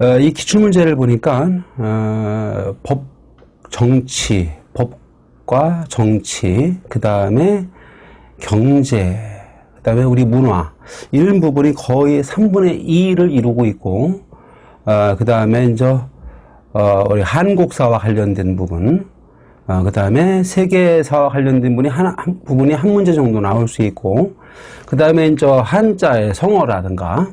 어, 이 기출문제를 보니까 어, 법, 정치, 법과 정치, 그 다음에 경제, 그 다음에 우리 문화 이런 부분이 거의 3분의 2를 이루고 있고 어, 그 다음에 이제 어, 우리 한국사와 관련된 부분 어, 그 다음에 세계사와 관련된 부분이 한, 한, 부분이 한 문제 정도 나올 수 있고 그 다음에 이제 한자의 성어라든가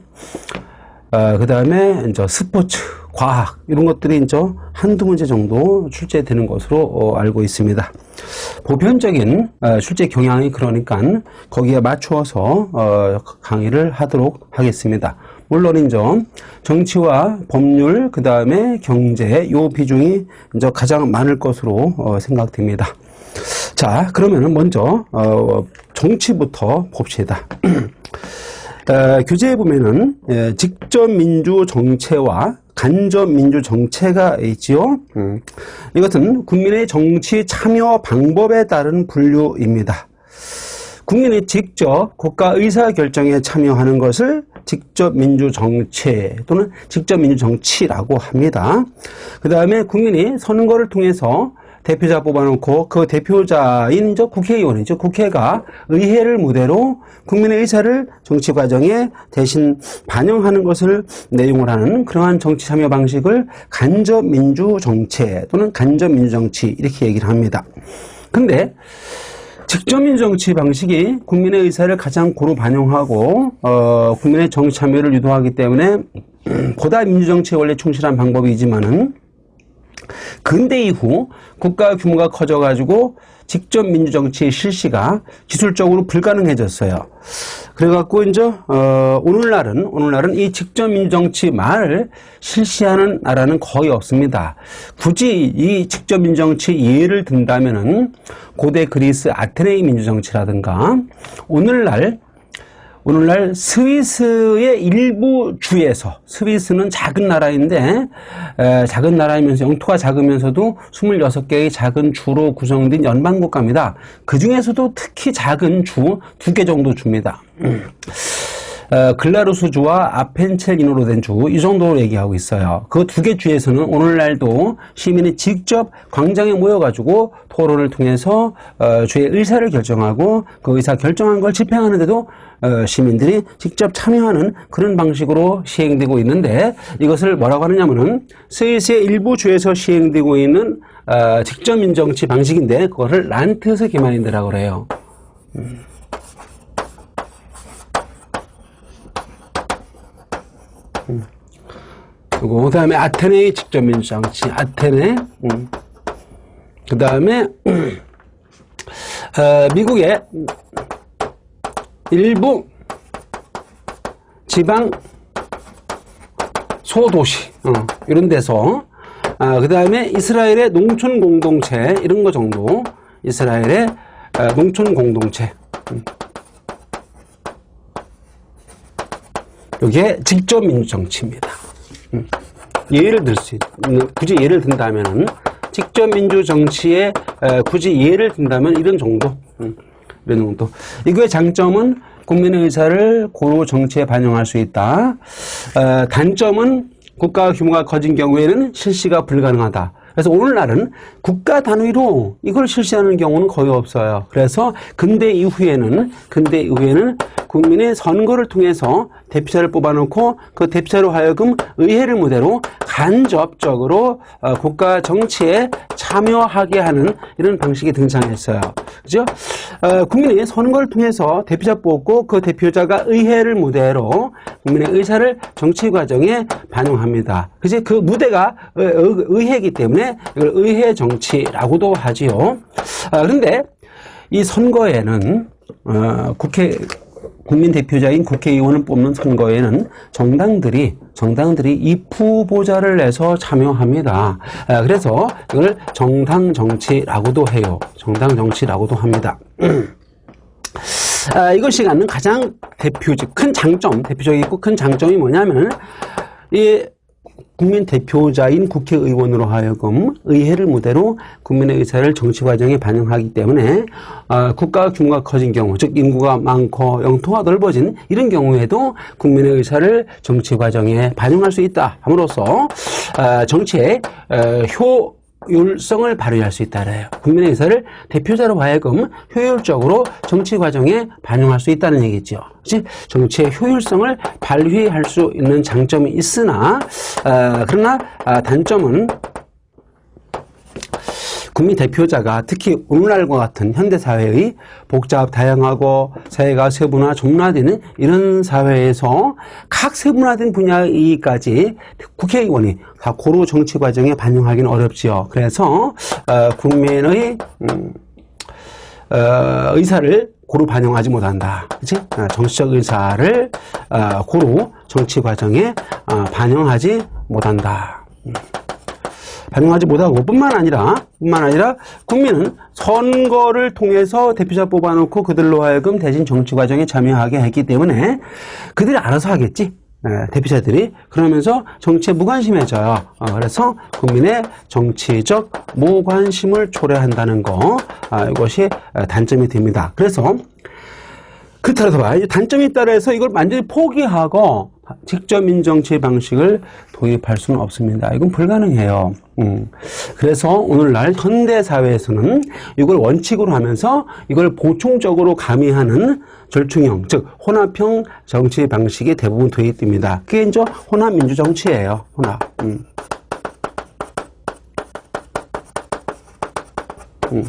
어, 그 다음에 이제 스포츠, 과학 이런 것들이 이제 한두 문제 정도 출제되는 것으로 어, 알고 있습니다. 보편적인 어, 출제 경향이 그러니까 거기에 맞추어서 어, 강의를 하도록 하겠습니다. 물론 이제 정치와 법률 그 다음에 경제 요 비중이 이제 가장 많을 것으로 어, 생각됩니다. 자 그러면 은 먼저 어, 정치부터 봅시다. 어, 교재에 보면은 예, 직접 민주 정체와 간접 민주 정체가 있지요. 음, 이것은 국민의 정치 참여 방법에 따른 분류입니다. 국민이 직접 국가 의사 결정에 참여하는 것을 직접 민주 정체 또는 직접 민주 정치라고 합니다. 그 다음에 국민이 선거를 통해서 대표자 뽑아놓고 그 대표자인 저 국회의원이죠. 국회가 의회를 무대로 국민의 의사를 정치 과정에 대신 반영하는 것을 내용을 하는 그러한 정치 참여 방식을 간접 민주 정체 또는 간접 민주 정치 이렇게 얘기를 합니다. 근데 직접 민주 정치 방식이 국민의 의사를 가장 고루 반영하고 어, 국민의 정치 참여를 유도하기 때문에 보다 민주 정치에 원래 충실한 방법이지만은 근대 이후 국가 규모가 커져가지고 직접 민주정치의 실시가 기술적으로 불가능해졌어요. 그래갖고 이제 어, 오늘날은 오늘날은 이 직접 민주정치 말을 실시하는 나라는 거의 없습니다. 굳이 이 직접 민주정치 예를 든다면은 고대 그리스 아테네의 민주정치라든가 오늘날 오늘날 스위스의 일부 주에서 스위스는 작은 나라인데 에, 작은 나라이면서 영토가 작으면서도 26개의 작은 주로 구성된 연방 국가입니다. 그 중에서도 특히 작은 주 두 개 정도 줍니다. 어, 글라루스 주와 아펜첼리노로 된 주 이 정도로 얘기하고 있어요. 그 두 개 주에서는 오늘날도 시민이 직접 광장에 모여가지고 토론을 통해서 어, 주의 의사를 결정하고 그 의사 결정한 걸 집행하는데도 어, 시민들이 직접 참여하는 그런 방식으로 시행되고 있는데 이것을 뭐라고 하느냐면은 스위스의 일부 주에서 시행되고 있는 어, 직접 민정치 방식인데 그거를 란트스 기만인드라고 그래요. 음. 그리고 그 다음에 아테네의 직접 민주정치, 아테네. 음. 그 다음에 어, 미국의 일부 지방 소도시 어, 이런 데서 아, 그 다음에 이스라엘의 농촌 공동체 이런 거 정도 이스라엘의 아, 농촌 공동체 음. 이게 직접 민주정치입니다. 음. 예를 들 수 있는 굳이 예를 든다면은 직접 민주정치에 굳이 예를 든다면 이런 정도 음. 이런 정도 이거의 장점은 국민의 의사를 고루 정치에 반영할 수 있다. 어, 단점은 국가 규모가 커진 경우에는 실시가 불가능하다. 그래서 오늘날은 국가 단위로 이걸 실시하는 경우는 거의 없어요. 그래서 근대 이후에는 근대 이후에는 국민의 선거를 통해서 대표자를 뽑아놓고 그 대표자로 하여금 의회를 무대로 간접적으로 어, 국가 정치에 참여하게 하는 이런 방식이 등장했어요. 그죠? 어, 국민이 선거를 통해서 대표자 뽑고 그 대표자가 의회를 무대로 국민의 의사를 정치 과정에 반영합니다. 그지? 그 무대가 의회이기 때문에 이걸 의회 정치라고도 하지요. 아, 그런데 이 선거에는 어, 국회 국민 대표자인 국회의원을 뽑는 선거에는 정당들이 정당들이 입 후보자를 내서 참여합니다. 아, 그래서 이걸 정당 정치라고도 해요. 정당 정치라고도 합니다. 아, 이것이 갖는 가장 대표적 큰 장점, 대표적이고 큰 장점이 뭐냐면 이 국민 대표자인 국회의원으로 하여금 의회를 무대로 국민의 의사를 정치 과정에 반영하기 때문에 어, 국가 규모가 커진 경우, 즉 인구가 많고 영토가 넓어진 이런 경우에도 국민의 의사를 정치 과정에 반영할 수 있다 함으로써 어, 정치의 어, 효 효율성을 발휘할 수 있다래요. 국민의 의사를 대표자로 하여금 효율적으로 정치 과정에 반영할 수 있다는 얘기죠. 즉 정치의 효율성을 발휘할 수 있는 장점이 있으나 어, 그러나 아, 단점은 국민 대표자가 특히 오늘날과 같은 현대 사회의 복잡 다양하고 사회가 세분화 종라되는 이런 사회에서 각 세분화된 분야의 이익까지 국회의원이 다 고루 정치 과정에 반영하기는 어렵지요. 그래서 어, 국민의 음, 어, 의사를 고루 반영하지 못한다. 그치? 어, 정치적 의사를 어, 고루 정치 과정에 어, 반영하지 못한다. 음. 반영하지 못하고 뿐만 아니라 뿐만 아니라 국민은 선거를 통해서 대표자 뽑아놓고 그들로 하여금 대신 정치 과정에 참여하게 했기 때문에 그들이 알아서 하겠지. 예, 대표자들이 그러면서 정치에 무관심해져요. 어, 그래서 국민의 정치적 무관심을 초래한다는 거 아, 이것이 단점이 됩니다. 그래서 그렇다고 봐. 단점이 해서 이걸 완전히 포기하고 직접 민정치 방식을 도입할 수는 없습니다. 이건 불가능해요. 음. 그래서 오늘날 현대 사회에서는 이걸 원칙으로 하면서 이걸 보충적으로 가미하는 절충형, 즉 혼합형 정치 방식이 대부분 도입됩니다. 그게 이제 혼합 민주 정치예요. 혼합. 음. 음.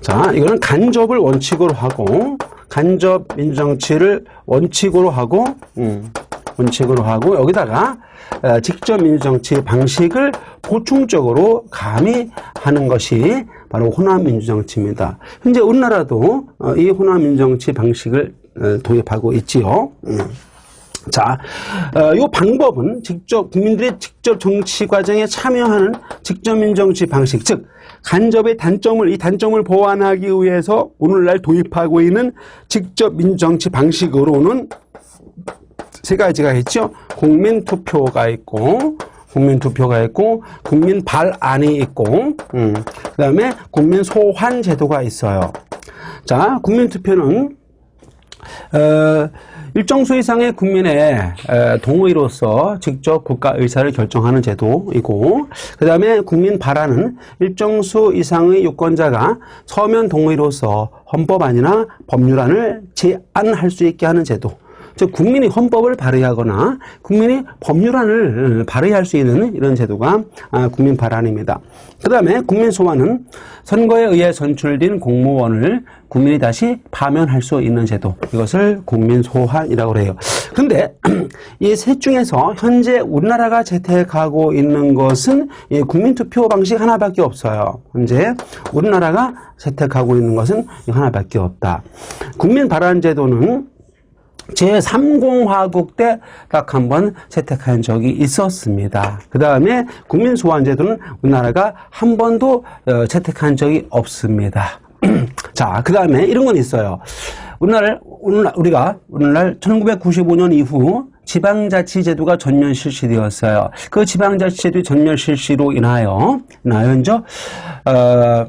자, 이거는 간접을 원칙으로 하고 간접 민주정치를 원칙으로 하고 음, 원칙으로 하고 여기다가 어, 직접 민주정치 방식을 보충적으로 가미하는 것이 바로 호남 민주정치입니다. 현재 우리나라도 어, 이 호남 민주정치 방식을 어, 도입하고 있지요. 음. 자, 어, 이 방법은 직접 국민들이 직접 정치 과정에 참여하는 직접 민 정치 방식, 즉 간접의 단점을 이 단점을 보완하기 위해서 오늘날 도입하고 있는 직접 민 정치 방식으로는 세 가지가 있죠. 국민 투표가 있고 국민 투표가 있고 국민 발안이 있고 음, 그 다음에 국민 소환 제도가 있어요. 자, 국민 투표는 어, 일정 수 이상의 국민의 동의로서 직접 국가 의사를 결정하는 제도이고 그 다음에 국민 발안은 일정 수 이상의 유권자가 서면 동의로서 헌법안이나 법률안을 제안할 수 있게 하는 제도 즉 국민이 헌법을 발의하거나 국민이 법률안을 발의할 수 있는 이런 제도가 아, 국민 발안입니다. 그 다음에 국민 소환은 선거에 의해 선출된 공무원을 국민이 다시 파면할 수 있는 제도 이것을 국민 소환이라고 해요. 근데 이 셋 중에서 현재 우리나라가 채택하고 있는 것은 국민 투표 방식 하나밖에 없어요. 현재 우리나라가 채택하고 있는 것은 하나밖에 없다. 국민 발안 제도는 제3공화국 때 딱 한 번 채택한 적이 있었습니다. 그 다음에 국민소환제도는 우리나라가 한 번도 어, 채택한 적이 없습니다. 자, 그 다음에 이런 건 있어요. 우리나라, 오늘날, 우리가 오늘날 1995년 이후 지방자치제도가 전면 실시되었어요. 그 지방자치제도 전면 실시로 인하여, 인하여, 이제, 어,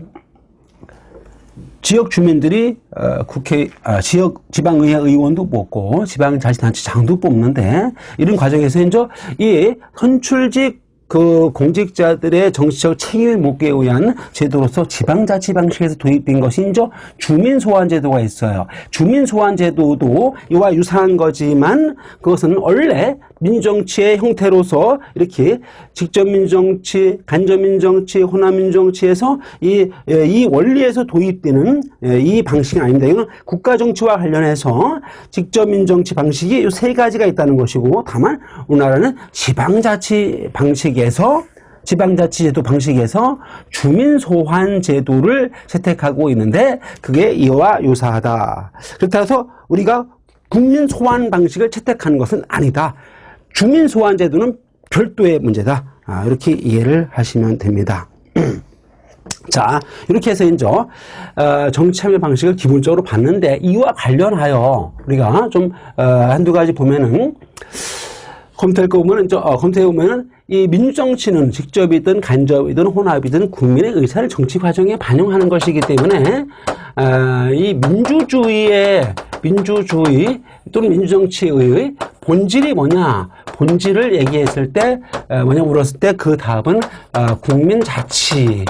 지역 주민들이 어, 국회 아, 지역 지방의회 의원도 뽑고 지방 자치단체장도 뽑는데 이런 과정에서 이제 이 선출직 그 공직자들의 정치적 책임을 묻기 위한 제도로서 지방자치 방식에서 도입된 이제 주민소환제도가 있어요. 주민소환제도도 이와 유사한 거지만 그것은 원래 민정치의 형태로서 이렇게 직접 민정치, 간접 민정치, 호남 민정치에서 이, 이 원리에서 도입되는 이 방식이 아닙니다. 이건 국가 정치와 관련해서 직접 민정치 방식이 이 세 가지가 있다는 것이고 다만 우리나라는 지방자치 방식 에서 지방자치제도 방식에서 주민소환 제도를 채택하고 있는데 그게 이와 유사하다. 그렇다고 우리가 국민소환 방식을 채택하는 것은 아니다. 주민소환제도는 별도의 문제다. 아, 이렇게 이해를 하시면 됩니다. 자, 이렇게 해서 이제 어, 정치 참여 방식을 기본적으로 봤는데 이와 관련하여 우리가 좀 어, 한두 가지 보면은 검토할 거 보면은, 저, 어, 검토해 보면은, 이 민주정치는 직접이든 간접이든 혼합이든 국민의 의사를 정치 과정에 반영하는 것이기 때문에, 아, 이 민주주의의, 민주주의 또는 민주정치의 본질이 뭐냐, 본질을 얘기했을 때, 어, 뭐냐 물었을 때 그 답은, 어, 국민 자치,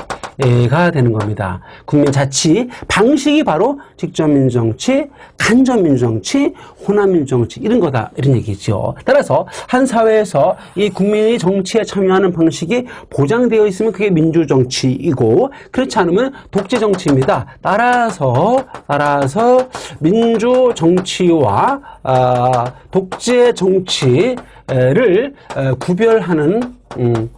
가 되는 겁니다. 국민자치 방식이 바로 직접민주정치, 간접민주정치, 혼합민주정치 이런 거다 이런 얘기죠. 따라서 한 사회에서 이 국민이 정치에 참여하는 방식이 보장되어 있으면 그게 민주정치이고 그렇지 않으면 독재정치입니다. 따라서 따라서 민주정치와 아, 독재정치를 에, 구별하는 음,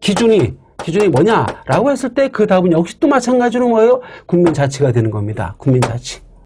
기준이 기준이 뭐냐라고 했을 때 그 답은 역시 또 마찬가지로 뭐예요? 국민자치가 되는 겁니다. 국민자치.